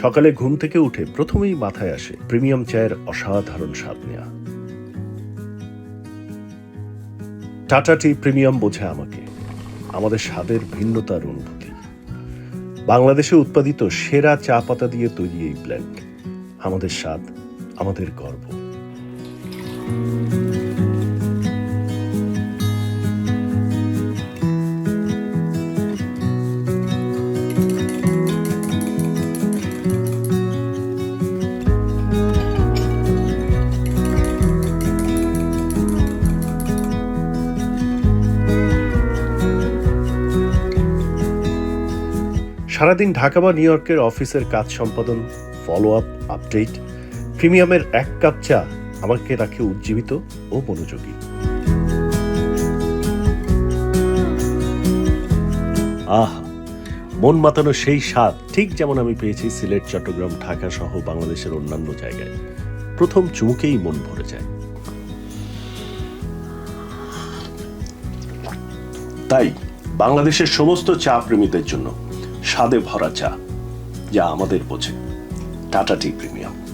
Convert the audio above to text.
সকালে ঘুম থেকে উঠে প্রথমেই মাথায় আসে প্রিমিয়াম চায়ের অসাধারণ স্বাদ নেওয়া টাটা টি প্রিমিয়াম বোঝে আমাকে। আমাদের স্বাদের ভিন্নতার অনুভূতি। বাংলাদেশে উৎপাদিত সেরা চা পাতা দিয়ে তৈরি এই ব্লেন্ড আমাদের স্বাদ, আমাদের গর্ব। সারাদিন ঢাকা বা নিউ ইয়র্কের অফিসের কাজ সম্পাদন ফলো আপ আপডেট প্রিমিয়ামের এক কাপ চা আমাকে রাখে উজ্জীবিত ও মনোযোগী। আহ, মন মাতানো সেই স্বাদ ঠিক যেমন আমি পেয়েছি সিলেট, চট্টগ্রাম, ঢাকা সহ বাংলাদেশের অন্যান্য জায়গায়। প্রথম চুমুকেই মন ভরে যায়। তাই বাংলাদেশের সমস্ত চা প্রেমীদের জন্য স্বাদে ভরা চা যা আমাদের বোঝে। Tata tea premium.